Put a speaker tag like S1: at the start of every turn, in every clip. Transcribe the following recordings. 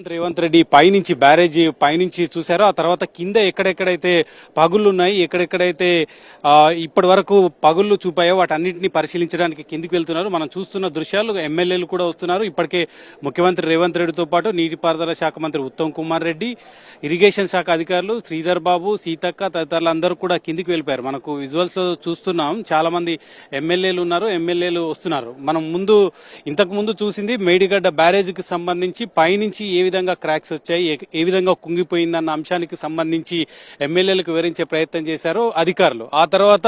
S1: ముఖ్యమంత్రి రేవంత్ రెడ్డి పైనుంచి బ్యారేజీ పైనుంచి చూశారో. ఆ తర్వాత కింద ఎక్కడెక్కడైతే పగుళ్ళు ఉన్నాయి ఎక్కడెక్కడైతే ఇప్పటి వరకు పగుళ్ళు చూపాయో వాటన్నింటినీ పరిశీలించడానికి కిందికి వెళ్తున్నారు. మనం చూస్తున్న దృశ్యాలు ఎమ్మెల్యేలు కూడా వస్తున్నారు. ఇప్పటికే ముఖ్యమంత్రి రేవంత్ రెడ్డితో పాటు నీటిపారుదల శాఖ మంత్రి ఉత్తమ్ కుమార్ రెడ్డి ఇరిగేషన్ శాఖ అధికారులు శ్రీధర్ బాబు సీతక్క తదితరులు అందరూ కూడా కిందికి వెళ్ళిపోయారు. మనకు విజువల్స్లో చూస్తున్నాం. చాలా మంది ఎమ్మెల్యేలు ఉన్నారు ఎమ్మెల్యేలు వస్తున్నారు. మనం ముందు ఇంతకు ముందు చూసింది మేడిగడ్డ బ్యారేజ్కి సంబంధించి పైనుంచి ఏ విధంగా క్రాక్స్ వచ్చాయి ఏ- విధంగా కుంగిపోయిందన్న అంశానికి సంబంధించి ఎమ్మెల్యేలకు వివరించే ప్రయత్నం చేశారు అధికారులు. ఆ తర్వాత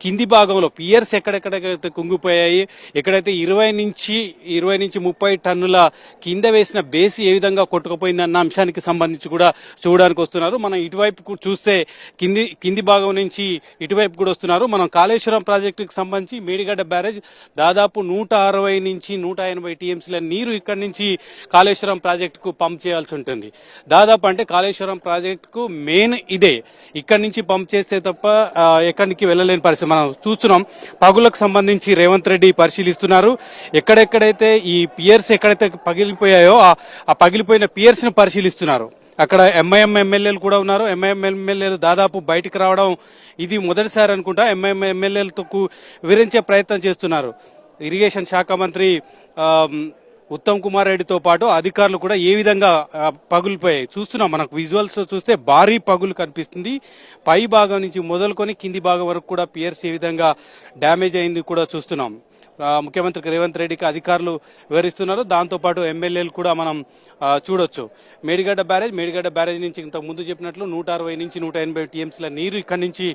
S1: కింది భాగంలో పియర్స్ ఎక్కడెక్కడైతే కుంగిపోయాయి ఎక్కడైతే ఇరవై నుంచి ఇరవై నుంచి ముప్పై టన్నుల కింద వేసిన బేసి ఏ విధంగా కొట్టుకుపోయిందన్న అంశానికి సంబంధించి కూడా చూడడానికి వస్తున్నారు. మనం ఇటువైపు చూస్తే కింది కింది భాగం నుంచి ఇటువైపు కూడా వస్తున్నారు. మనం కాళేశ్వరం ప్రాజెక్టుకి సంబంధించి మేడిగడ్డ బ్యారేజ్ దాదాపు నూట అరవై నుంచి నూట ఎనభై టీఎంసీల నీరు ఇక్కడి నుంచి కాళేశ్వరం ప్రాజెక్టుకు పంప్ చేయాల్సి ఉంటుంది. దాదాపు అంటే కాళేశ్వరం ప్రాజెక్టుకు మెయిన్ ఇదే. ఇక్కడి నుంచి పంప్ చేస్తే తప్ప ఎక్కడికి వెళ్ళలేని పరిస్థితి. మనం చూస్తున్నాం పగులకు సంబంధించి రేవంత్ రెడ్డి పరిశీలిస్తున్నారు. ఎక్కడెక్కడైతే ఈ పియర్స్ ఎక్కడైతే పగిలిపోయాయో ఆ- పగిలిపోయిన పియర్స్ని పరిశీలిస్తున్నారు. అక్కడ ఎంఐఎం ఎమ్మెల్యేలు కూడా ఉన్నారు. ఎంఐఎం ఎమ్మెల్యేలు దాదాపు బయటికి రావడం ఇది మొదటిసారి అనుకుంటా. ఎంఐఎం ఎమ్మెల్యేలతో వివరించే ప్రయత్నం చేస్తున్నారు. ఇరిగేషన్ శాఖ మంత్రి ఉత్తమ్ కుమార్ రెడ్డితో పాటు అధికారులు కూడా ఏ విధంగా ఆ, పగులిపోయాయి? చూస్తున్నాం మనకు విజువల్స్ చూస్తే భారీ పగులు కనిపిస్తుంది. పై భాగం నుంచి మొదలుకొని కింది భాగం వరకు కూడా పియర్స్ ఏ విధంగా డ్యామేజ్ అయింది కూడా చూస్తున్నాం. ముఖ్యమంత్రి రేవంత్ రెడ్డికి అధికారులు వివరిస్తున్నారు. దాంతోపాటు ఎమ్మెల్యేలు కూడా మనం చూడొచ్చు. మేడిగడ్డ బ్యారేజ్ మేడిగడ్డ బ్యారేజ్ నుంచి ఇంత ముందు చెప్పినట్లు నూట అరవై నుంచి నూట ఎనభై టీఎంసీల నీరు ఇక్కడి నుంచి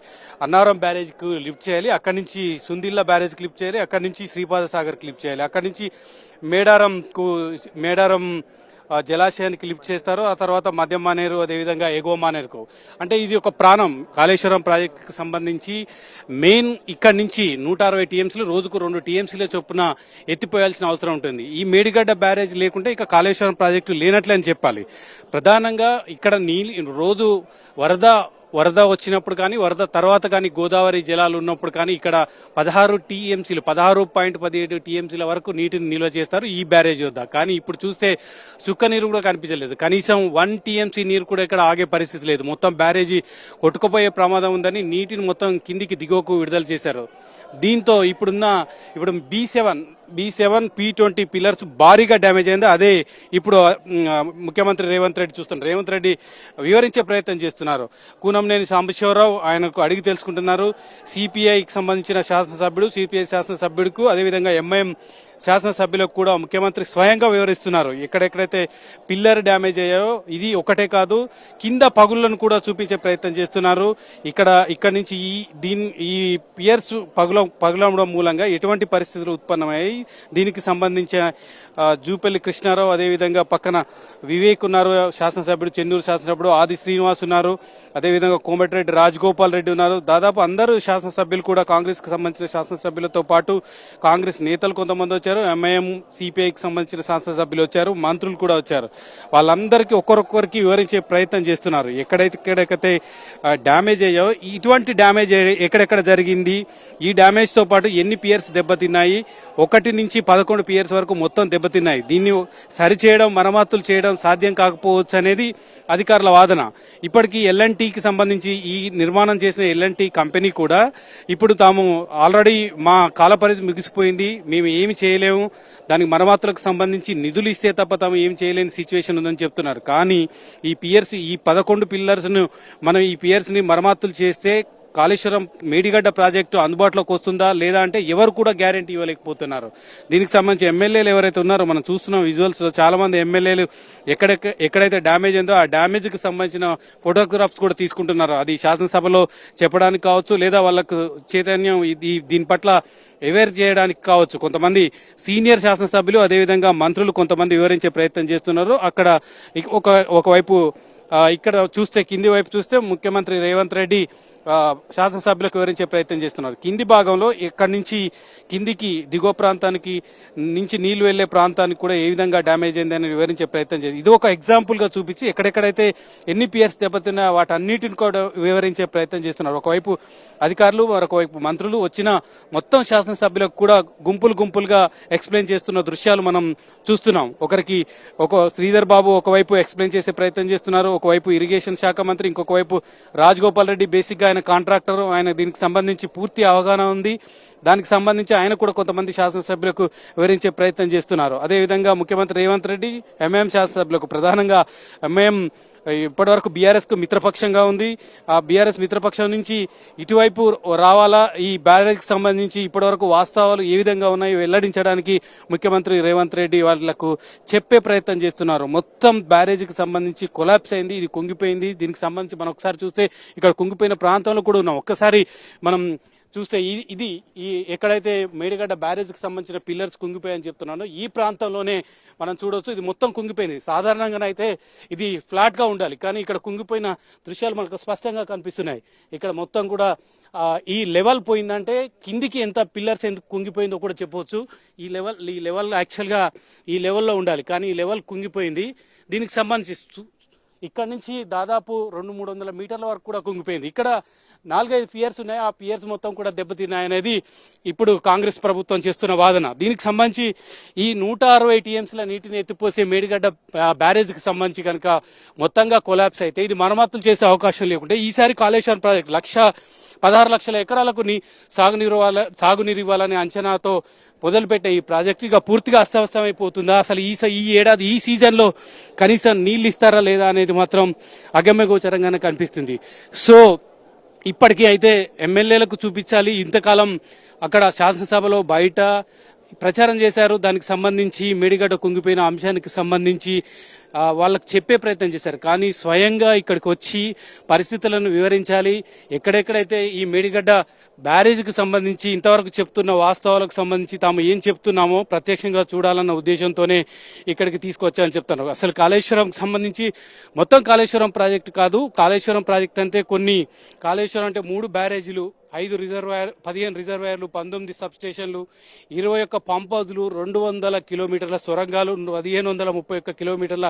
S1: అన్నారం బ్యారేజ్కు లిఫ్ట్ చేయాలి. అక్కడి నుంచి సుందిల్లా బ్యారేజ్కి లిఫ్ట్ చేయాలి. అక్కడి నుంచి శ్రీపాద సాగర్ లిఫ్ట్ చేయాలి. అక్కడి నుంచి మేడారంకు మేడారం జలాశయానికి లిఫ్ట్ చేస్తారు ఆ తర్వాత మధ్య మానేరు అదేవిధంగా ఎగువ మానేరుకు. అంటే ఇది ఒక ప్రాణం. కాళేశ్వరం ప్రాజెక్టుకి సంబంధించి మెయిన్ ఇక్కడి నుంచి నూట అరవై టీఎంసీలు రోజుకు రెండు టీఎంసీల చొప్పున ఎత్తిపోయాల్సిన అవసరం ఉంటుంది. ఈ మేడిగడ్డ బ్యారేజ్ లేకుంటే ఇక కాళేశ్వరం ప్రాజెక్టు లేనట్లే అని చెప్పాలి. ప్రధానంగా ఇక్కడ నీళ్ళు రోజు వరద వరద వచ్చినప్పుడు కానీ వరద తర్వాత కానీ గోదావరి జలాలు ఉన్నప్పుడు కానీ ఇక్కడ పదహారు టీఎంసీలు పదహారు పాయింట్ పదిహేడు టీఎంసీల వరకు నీటిని నిల్వ చేస్తారు ఈ బ్యారేజ్ వద్ద. కానీ ఇప్పుడు చూస్తే చుక్క నీరు కూడా కనిపించలేదు. కనీసం వన్ టీఎంసీ నీరు కూడా ఇక్కడ ఆగే పరిస్థితి లేదు. మొత్తం బ్యారేజీ కొట్టుకుపోయే ప్రమాదం ఉందని నీటిని మొత్తం కిందికి దిగువకు విడుదల చేశారు. దీంతో ఇప్పుడున్న ఇప్పుడు B seven B seven P twenty pillars భారీగా డ్యామేజ్ అయింది. అదే ఇప్పుడు ముఖ్యమంత్రి రేవంత్ రెడ్డి చూస్తున్నారు. రేవంత్ రెడ్డి వివరించే ప్రయత్నం చేస్తున్నారు. కూనంనేని సాంబశివరావు ఆయనకు అడిగి తెలుసుకుంటున్నారు. సిపిఐకి సంబంధించిన శాసనసభ్యుడు సిపిఐ శాసనసభ్యుడికి అదేవిధంగా ఎంఐఎం శాసనసభ్యులకు కూడా ముఖ్యమంత్రి స్వయంగా వివరిస్తున్నారు. ఎక్కడెక్కడైతే పిల్లర్ డ్యామేజ్ అయ్యాయో ఇది ఒకటే కాదు కింద పగుళ్ళను కూడా చూపించే ప్రయత్నం చేస్తున్నారు. ఇక్కడ ఇక్కడ నుంచి ఈ దీని ఈ పియర్స్ పగుల పగులవడం మూలంగా ఎటువంటి పరిస్థితులు ఉత్పన్నమయ్యాయి? దీనికి సంబంధించిన జూపల్లి కృష్ణారావు అదేవిధంగా పక్కన వివేక్ ఉన్నారు శాసనసభ్యుడు చెన్నూరు శాసనసభ్యుడు ఆది శ్రీనివాస్ ఉన్నారు. అదేవిధంగా కోమటిరెడ్డి రాజగోపాల్ రెడ్డి ఉన్నారు. దాదాపు అందరూ శాసనసభ్యులు కూడా కాంగ్రెస్కి సంబంధించిన శాసనసభ్యులతో పాటు కాంగ్రెస్ నేతలు కొంతమంది వచ్చారు. ఎంఐఎం సిపిఐకి సంబంధించిన శాసనసభ్యులు వచ్చారు. మంత్రులు కూడా వచ్చారు. వాళ్ళందరికీ ఒక్కొక్కరికి వివరించే ప్రయత్నం చేస్తున్నారు. ఎక్కడైతే ఎక్కడైతే డ్యామేజ్ అయ్యో ఇటువంటి డ్యామేజ్ ఎక్కడెక్కడ జరిగింది ఈ డ్యామేజ్తో పాటు ఎన్ని పియర్స్ దెబ్బతిన్నాయి ఒకటి నుంచి పదకొండు పియర్స్ వరకు మొత్తం దెబ్బతిన్నాయి. దీన్ని సరిచేయడం మరమ్మతులు చేయడం సాధ్యం కాకపోవచ్చు అనేది అధికారుల వాదన. ఇప్పటికీ ఎల్ఎన్టీకి సంబంధించి ఈ నిర్మాణం చేసిన ఎల్ఎన్టీ కంపెనీ కూడా ఇప్పుడు తాము ఆల్రెడీ మా కాల పరిధి ముగిసిపోయింది. మేము ఏమి చేయలేము దానికి మరమ్మతులకు సంబంధించి నిధులు ఇస్తే తప్ప తాము ఏం చేయలేని సిచ్యువేషన్ ఉందని చెప్తున్నారు. కానీ ఈ పియర్స్ ఈ పదకొండు పిల్లర్స్ను మనం ఈ పియర్స్ని మరమ్మతులు చేస్తే కాళేశ్వరం మేడిగడ్డ ప్రాజెక్టు అందుబాటులోకి వస్తుందా లేదా అంటే ఎవరు కూడా గ్యారంటీ ఇవ్వలేకపోతున్నారు. దీనికి సంబంధించి ఎమ్మెల్యేలు ఎవరైతే ఉన్నారో మనం చూస్తున్నాం విజువల్స్ చాలామంది చాలా మంది ఎమ్మెల్యేలు ఎక్కడెక్క ఎక్కడైతే డ్యామేజ్ ఉందో ఆ డ్యామేజ్కి సంబంధించిన ఫోటోగ్రాఫ్స్ కూడా తీసుకుంటున్నారు. అది శాసనసభలో చెప్పడానికి కావచ్చు లేదా వాళ్ళకు చైతన్యం ఇది దీని పట్ల అవేర్ చేయడానికి కావచ్చు. కొంతమంది సీనియర్ శాసనసభ్యులు అదేవిధంగా మంత్రులు కొంతమంది వివరించే ప్రయత్నం చేస్తున్నారు. అక్కడ ఒక ఒకవైపు ఇక్కడ చూస్తే కింది వైపు చూస్తే ముఖ్యమంత్రి రేవంత్ రెడ్డి శాసనసభ్యులకు వివరించే ప్రయత్నం చేస్తున్నారు. కింది భాగంలో ఎక్కడి నుంచి కిందికి దిగువ ప్రాంతానికి నుంచి నీళ్ళు వెళ్ళే ప్రాంతానికి కూడా ఏ విధంగా డ్యామేజ్ అయిందని వివరించే ప్రయత్నం చేసి ఇది ఒక ఎగ్జాంపుల్గా చూపించి ఎక్కడెక్కడైతే ఎన్ని పియర్స్ దెబ్బతిన్నా వాటన్నిటిని కూడా వివరించే ప్రయత్నం చేస్తున్నారు. ఒకవైపు అధికారులు మరొకవైపు మంత్రులు వచ్చిన మొత్తం శాసనసభ్యులకు కూడా గుంపులు గుంపులుగా ఎక్స్ప్లెయిన్ చేస్తున్న దృశ్యాలు మనం చూస్తున్నాం. ఒకరికి ఒక శ్రీధర్ బాబు ఒకవైపు ఎక్స్ప్లెయిన్ చేసే ప్రయత్నం చేస్తున్నారు. ఒకవైపు ఇరిగేషన్ శాఖ మంత్రి ఇంకొక వైపు రాజగోపాల్ రెడ్డి బేసిక్గా ఆయన కాంట్రాక్టర్ ఆయన దీనికి సంబంధించి పూర్తి అవగాహన ఉంది. దానికి సంబంధించి ఆయన కూడా కొంతమంది శాసనసభ్యులకు వివరించే ప్రయత్నం చేస్తున్నారు. అదేవిధంగా ముఖ్యమంత్రి రేవంత్ రెడ్డి ఎంఎం శాసనసభ్యులకు ప్రధానంగా ఎంఎం ఇప్పటివరకు బీఆర్ఎస్కు మిత్రపక్షంగా ఉంది. ఆ బీఆర్ఎస్ మిత్రపక్షం నుంచి ఇటువైపు రావాలా? ఈ బ్యారేజ్కి సంబంధించి ఇప్పటివరకు వాస్తవాలు ఏ విధంగా ఉన్నాయో? వెల్లడించడానికి ముఖ్యమంత్రి రేవంత్ రెడ్డి వాళ్ళకు చెప్పే ప్రయత్నం చేస్తున్నారు. మొత్తం బ్యారేజీకి సంబంధించి కొలాప్స్ అయింది ఇది కుంగిపోయింది. దీనికి సంబంధించి మనం ఒకసారి చూస్తే ఇక్కడ కుంగిపోయిన ప్రాంతంలో కూడా ఉన్నాం. ఒక్కసారి మనం చూస్తే ఇది ఇది ఈ ఎక్కడైతే మేడిగడ్డ బ్యారేజ్కి సంబంధించిన పిల్లర్స్ కుంగిపోయాయని చెప్తున్నానో ఈ ప్రాంతంలోనే మనం చూడవచ్చు ఇది మొత్తం కుంగిపోయింది. సాధారణంగానైతే ఇది ఫ్లాట్గా ఉండాలి కానీ ఇక్కడ కుంగిపోయిన దృశ్యాలు మనకు స్పష్టంగా కనిపిస్తున్నాయి. ఇక్కడ మొత్తం కూడా ఈ లెవెల్ పోయిందంటే కిందికి ఎంత పిల్లర్స్ ఎందుకు కుంగిపోయిందో కూడా చెప్పవచ్చు ఈ లెవెల్ ఈ లెవెల్ యాక్చువల్గా ఈ లెవెల్లో ఉండాలి కానీ ఈ లెవెల్ కుంగిపోయింది. దీనికి సంబంధించి ఇక్కడ నుంచి దాదాపు రెండు మూడు వందల మీటర్ల వరకు కూడా కుంగిపోయింది. ఇక్కడ నాలుగైదు పియర్స్ ఉన్నాయి? ఆ పియర్స్ మొత్తం కూడా దెబ్బతిన్నాయనేది ఇప్పుడు కాంగ్రెస్ ప్రభుత్వం చేస్తున్న వాదన. దీనికి సంబంధించి ఈ నూట అరవై టీఎంసీల నీటిని ఎత్తిపోసే మేడిగడ్డ బ్యారేజ్కి సంబంధించి కనుక మొత్తంగా కొలాప్స్ అయితే ఇది మరమ్మతులు చేసే అవకాశం లేకుంటే ఈసారి కాళేశ్వరం ప్రాజెక్ట్ లక్ష పదహారు లక్షల ఎకరాలకు సాగునీరు సాగునీరు ఇవ్వాలనే అంచనాతో మొదలుపెట్టే ఈ ప్రాజెక్టు ఇక పూర్తిగా అస్తవ్యస్తమైపోతుందా? అసలు ఈ స- ఈ ఏడాది ఈ సీజన్లో కనీసం నీళ్ళు ఇస్తారా లేదా అనేది మాత్రం అగమ్యగోచరంగానే కనిపిస్తుంది. సో ఇప్పటికీ అయితే ఎమ్మెల్యేలకు చూపించాలి. ఇంతకాలం అక్కడ శాసనసభలో బయట ప్రచారం చేశారు. దానికి సంబంధించి మేడిగడ్డ కుంగిపోయిన అంశానికి సంబంధించి వాళ్ళకు చెప్పే ప్రయత్నం చేశారు. కానీ స్వయంగా ఇక్కడికి వచ్చి పరిస్థితులను వివరించాలి. ఎక్కడెక్కడైతే ఈ మేడిగడ్డ బ్యారేజ్కి సంబంధించి ఇంతవరకు చెప్తున్న వాస్తవాలకు సంబంధించి తాము ఏం చెప్తున్నామో ప్రత్యక్షంగా చూడాలన్న ఉద్దేశంతోనే ఇక్కడికి తీసుకొచ్చామని చెప్తున్నారు. అసలు కాళేశ్వరం సంబంధించి మొత్తం కాళేశ్వరం ప్రాజెక్టు కాదు. కాళేశ్వరం ప్రాజెక్ట్ అంటే కొన్ని కాళేశ్వరం అంటే మూడు బ్యారేజీలు ఐదు రిజర్వాయర్ పదిహేను రిజర్వాయర్లు పంతొమ్మిది సబ్ స్టేషన్లు ఇరవై ఒక్క పంప్ హౌజ్లు రెండు వందల కిలోమీటర్ల సొరంగాలు పదిహేను వందల ముప్పై ఒక్క కిలోమీటర్ల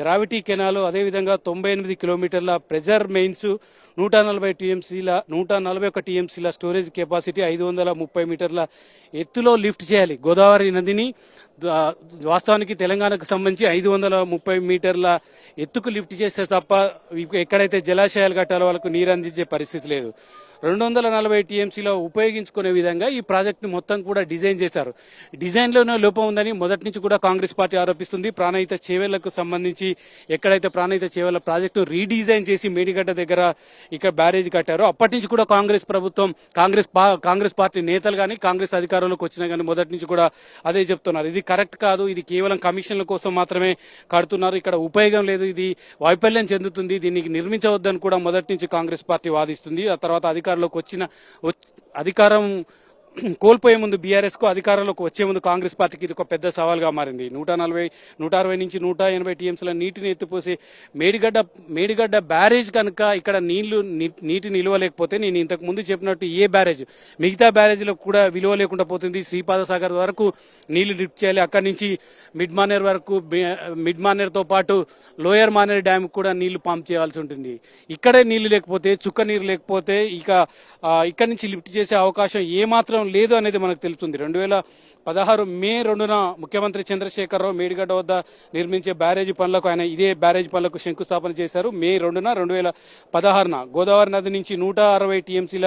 S1: గ్రావిటీ కెనాలు అదేవిధంగా తొంభై ఎనిమిది కిలోమీటర్ల ప్రెజర్ మెయిన్స్ నూట నలభై టీఎంసీల నూట నలభై ఒక టీఎంసీల స్టోరేజ్ కెపాసిటీ ఐదు వందల ముప్పై మీటర్ల ఎత్తులో లిఫ్ట్ చేయాలి. గోదావరి నదిని వాస్తవానికి తెలంగాణకు సంబంధించి ఐదు వందల ముప్పై మీటర్ల ఎత్తుకు లిఫ్ట్ చేస్తే తప్ప ఎక్కడైతే జలాశయాలు కట్టాలో వాళ్ళకు నీరు అందించే పరిస్థితి లేదు. రెండు వందల నలభై టీఎంసీలో ఉపయోగించుకునే విధంగా ఈ ప్రాజెక్టును మొత్తం కూడా డిజైన్ చేశారు. డిజైన్లోనే లోపం ఉందని మొదటి నుంచి కూడా కాంగ్రెస్ పార్టీ ఆరోపిస్తుంది. ప్రాణహిత చేవేళ్ళకు సంబంధించి ఎక్కడైతే ప్రాణహిత చేవేళ్ళ ప్రాజెక్టు రీడిజైన్ చేసి మేడిగడ్డ దగ్గర ఇక్కడ బ్యారేజ్ కట్టారో అప్పటి నుంచి కూడా కాంగ్రెస్ ప్రభుత్వం కాంగ్రెస్ పా- కాంగ్రెస్ పార్టీ నేతలు కానీ కాంగ్రెస్ అధికారంలోకి వచ్చినా కానీ మొదటి నుంచి కూడా అదే చెప్తున్నారు. ఇది కరెక్ట్ కాదు. ఇది కేవలం కమిషన్ల కోసం మాత్రమే కడుతున్నారు. ఇక్కడ ఉపయోగం లేదు. ఇది వైఫల్యం చెందుతుంది. దీనికి నిర్మించవద్దని కూడా మొదటి నుంచి కాంగ్రెస్ పార్టీ వాదిస్తుంది. ఆ తర్వాత అధికారంలోకి వచ్చిన అధికారం కోల్పోయే ముందు బీఆర్ఎస్కు అధికారంలోకి వచ్చే ముందు కాంగ్రెస్ పార్టీకి ఇది ఒక పెద్ద సవాల్గా మారింది. నూట నలభై నూట అరవై నుంచి నూట ఎనభై టీఎంసీల నీటిని ఎత్తిపోసి మేడిగడ్డ మేడిగడ్డ బ్యారేజ్ కనుక ఇక్కడ నీళ్ళు నీటి నిలువ లేకపోతే నేను ఇంతకు ముందు చెప్పినట్టు ఏ బ్యారేజ్ మిగతా బ్యారేజ్లకు కూడా విలువ లేకుండా పోతుంది. శ్రీపాద సాగర్ వరకు నీళ్ళు లిఫ్ట్ చేయాలి. అక్కడి నుంచి మిడ్ మానేర్ వరకు మిడ్ మానేర్తో పాటు లోయర్ మానేర్ డ్యామ్ కూడా నీళ్ళు పంప్ చేయాల్సి ఉంటుంది. ఇక్కడే నీళ్ళు లేకపోతే చుక్క నీరు లేకపోతే ఇక ఇక్కడి నుంచి లిఫ్ట్ చేసే అవకాశం ఏమాత్రం లేదు అనేది మనకు తెలుస్తుంది. రెండు వేల పదహారు మే రెండున ముఖ్యమంత్రి చంద్రశేఖరరావు మేడిగడ్డ వద్ద నిర్మించే బ్యారేజీ పనులకు ఆయన ఇదే బ్యారేజీ పనులకు శంకుస్థాపన చేశారు. మే రెండున రెండు వేల పదహారున గోదావరి నది నుంచి నూట అరవై టీఎంసీల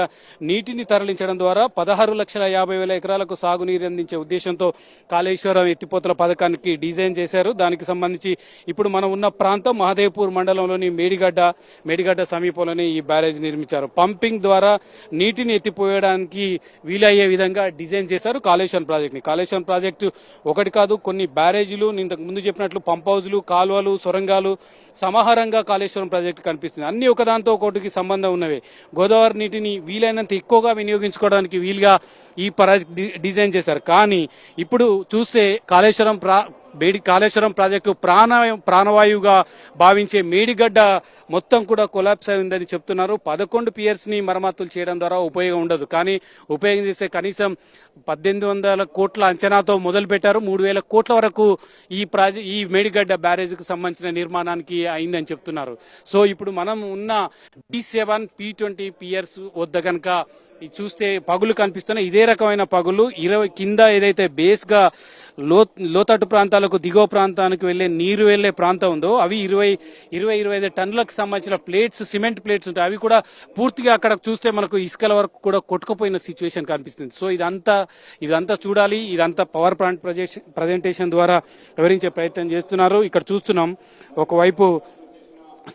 S1: నీటిని తరలించడం ద్వారా పదహారు లక్షల యాభై వేల ఎకరాలకు సాగునీరు అందించే ఉద్దేశంతో కాళేశ్వరం ఎత్తిపోతల పథకానికి డిజైన్ చేశారు. దానికి సంబంధించి ఇప్పుడు మనం ఉన్న ప్రాంతం మహదేవ్పూర్ మండలంలోని మేడిగడ్డ మేడిగడ్డ సమీపంలోనే ఈ బ్యారేజ్ నిర్మించారు. పంపింగ్ ద్వారా నీటిని ఎత్తిపోయడానికి వీలయ్యే విధంగా డిజైన్ చేశారు కాళేశ్వరం ప్రాజెక్ట్ని కాళేశ్వరం ప్రాజెక్టు ఒకటి కాదు కొన్ని బ్యారేజీలు ఇంతకు ముందు చెప్పినట్లు పంప్ హౌజ్లు కాలువలు సొరంగాలు సమాహారంగా కాళేశ్వరం ప్రాజెక్టు కనిపిస్తుంది. అన్ని ఒకదాంతో ఒకటికి సంబంధం ఉన్నవి. గోదావరి నీటిని వీలైనంత ఎక్కువగా వినియోగించుకోవడానికి వీలుగా ఈ ప్రాజెక్ట్ డిజైన్ చేశారు. కానీ ఇప్పుడు చూస్తే కాళేశ్వరం ప్రా మేడి కాళేశ్వరం ప్రాజెక్టు ప్రాణ ప్రాణవాయువుగా భావించే మేడిగడ్డ మొత్తం కూడా కొలాప్స్ అయిందని చెప్తున్నారు. పదకొండు పియర్స్ని మరమ్మతులు చేయడం ద్వారా ఉపయోగం ఉండదు. కానీ ఉపయోగం చేసే కనీసం పద్దెనిమిది వందల కోట్ల అంచనాతో మొదలు పెట్టారు మూడు వేల కోట్ల వరకు ఈ ప్రాజెక్ట్ ఈ మేడిగడ్డ బ్యారేజ్కు సంబంధించిన నిర్మాణానికి అయిందని చెప్తున్నారు. సో ఇప్పుడు మనం ఉన్న P seven P twenty piers వద్ద కనుక ఇది చూస్తే పగులు కనిపిస్తున్నాయి. ఇదే రకమైన పగులు ఇరవై కింద ఏదైతే బేస్గా లో లోతట్టు ప్రాంతాలకు దిగువ ప్రాంతానికి వెళ్ళే నీరు వెళ్ళే ప్రాంతం ఉందో అవి ఇరవై ఇరవై ఇరవై ఐదు టన్నులకు సంబంధించిన ప్లేట్స్ సిమెంట్ ప్లేట్స్ ఉంటాయి. అవి కూడా పూర్తిగా అక్కడ చూస్తే మనకు ఇసుకల వరకు కూడా కొట్టుకుపోయిన సిచ్యువేషన్ కనిపిస్తుంది. సో ఇదంతా ఇదంతా చూడాలి. ఇదంతా పవర్ ప్లాంట్ ప్రజెంటేషన్ ద్వారా వివరించే ప్రయత్నం చేస్తున్నారు. ఇక్కడ చూస్తున్నాం. ఒకవైపు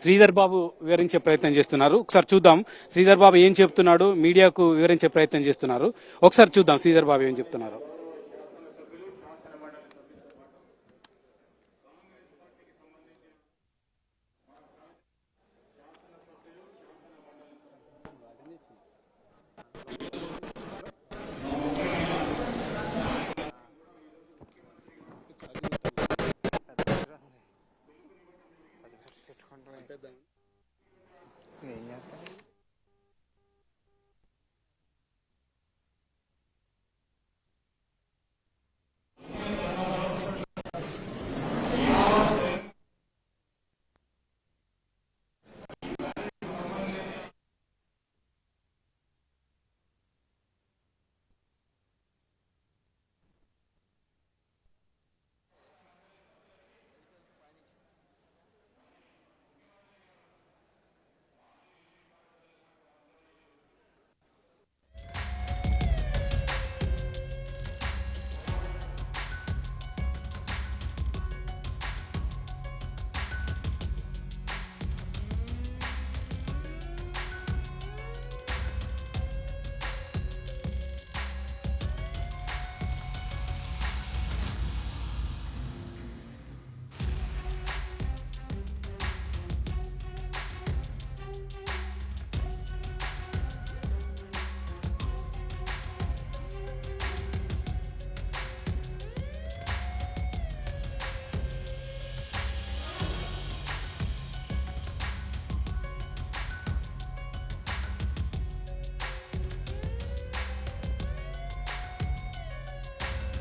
S1: శ్రీధర్ బాబు వివరించే ప్రయత్నం చేస్తున్నారు. ఒకసారి చూద్దాం. శ్రీధర్ బాబు ఏం చెప్తున్నాడు? మీడియాకు వివరించే ప్రయత్నం చేస్తున్నారు. ఒకసారి చూద్దాం శ్రీధర్ బాబు ఏం చెప్తున్నారు.
S2: చేద్దామని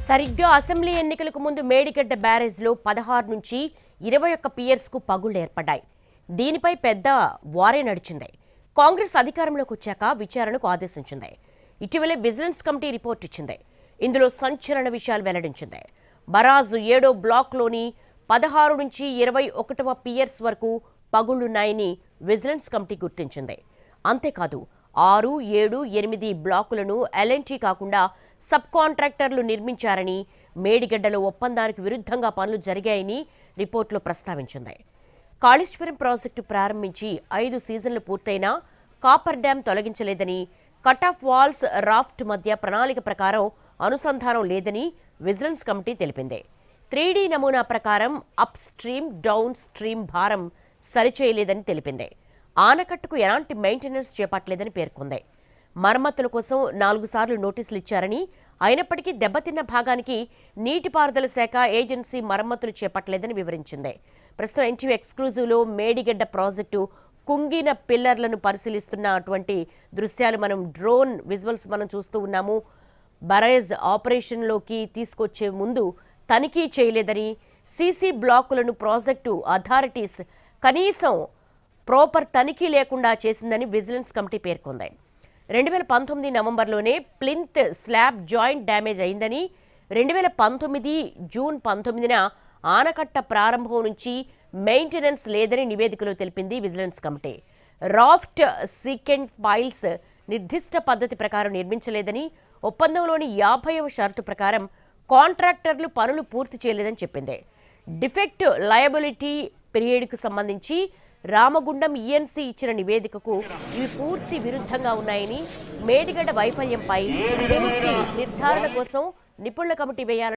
S2: సరిగ్గా అసెంబ్లీ ఎన్నికలకు ముందు మేడిగడ్డ బ్యారేజ్లో పదహారు నుంచి ఇరవై ఒక్క పియర్స్కు పగుళ్ళు ఏర్పడ్డాయి. దీనిపై పెద్ద వారే నడిచింది. కాంగ్రెస్ అధికారంలోకి వచ్చాక విచారణకు ఆదేశించింది. ఇటీవలే విజిలెన్స్ కమిటీ రిపోర్ట్ ఇచ్చింది. ఇందులో సంచలన విషయాలు వెల్లడించింది. బరాజ్ ఏడో బ్లాక్లోని పదహారు నుంచి ఇరవై ఒకటవ పియర్స్ వరకు పగుళ్ళున్నాయని విజిలెన్స్ కమిటీ గుర్తించింది. అంతేకాదు ఆరు ఏడు ఎనిమిది బ్లాకులను ఎల్ఎన్టీ కాకుండా సబ్ కాంట్రాక్టర్లు నిర్మించారని మేడిగడ్డలో ఒప్పందానికి విరుద్ధంగా పనులు జరిగాయని రిపోర్టులో ప్రస్తావించింది. కాళేశ్వరం ప్రాజెక్టు ప్రారంభించి ఐదు సీజన్లు పూర్తయినా కాపర్ డ్యాం తొలగించలేదని కట్ ఆఫ్ వాల్స్ రాఫ్ట్ మధ్య ప్రణాళిక ప్రకారం అనుసంధానం లేదని విజిలెన్స్ కమిటీ తెలిపింది. త్రీ నమూనా ప్రకారం అప్ స్ట్రీమ్ డౌన్ స్ట్రీమ్ భారం సరిచేయలేదని తెలిపింది. ఆనకట్టుకు ఎలాంటి మెయింటెనెన్స్ చేపట్టలేదని పేర్కొంది. మరమ్మతుల కోసం నాలుగు సార్లు నోటీసులు ఇచ్చారని అయినప్పటికీ దెబ్బతిన్న భాగానికి నీటిపారుదల శాఖ ఏజెన్సీ మరమ్మతులు చేపట్టలేదని వివరించింది. ప్రస్తుతం ఎన్టీవీ ఎక్స్క్లూజివ్లో మేడిగడ్డ ప్రాజెక్టు కుంగిన పిల్లర్లను పరిశీలిస్తున్న అటువంటి దృశ్యాలు మనం డ్రోన్ విజువల్స్ మనం చూస్తూ ఉన్నాము. బరేజ్ ఆపరేషన్లోకి తీసుకొచ్చే ముందు తనిఖీ చేయలేదని సీసీ బ్లాకులను ప్రాజెక్టు అథారిటీస్ కనీసం ప్రాపర్ తనిఖీ లేకుండా చేసిందని విజిలెన్స్ కమిటీ పేర్కొంది. రెండు వేల పంతొమ్మిది నవంబర్లోనే ప్లింత్ స్లాబ్ జాయింట్ డ్యామేజ్ అయిందని రెండు వేల పంతొమ్మిది జూన్ పంతొమ్మిదిన ఆనకట్ట ప్రారంభం నుంచి మెయింటెనెన్స్ లేదని నివేదికలో తెలిపింది vigilance committee. Raft secant piles నిర్దిష్ట పద్ధతి ప్రకారం నిర్మించలేదని ఒప్పందంలోని యాభైవ షరతు ప్రకారం కాంట్రాక్టర్లు పనులు పూర్తి చేయలేదని చెప్పింది. డిఫెక్ట్ లయబిలిటీ పీరియడ్కు సంబంధించి రామగుండం ఈఎన్సీ ఇచ్చిన నివేదికకు ఇవి పూర్తి విరుద్ధంగా ఉన్నాయని మేడిగడ్డ వైఫల్యంపై నిర్ధారణ కోసం నిపుణుల కమిటీ వేయాలని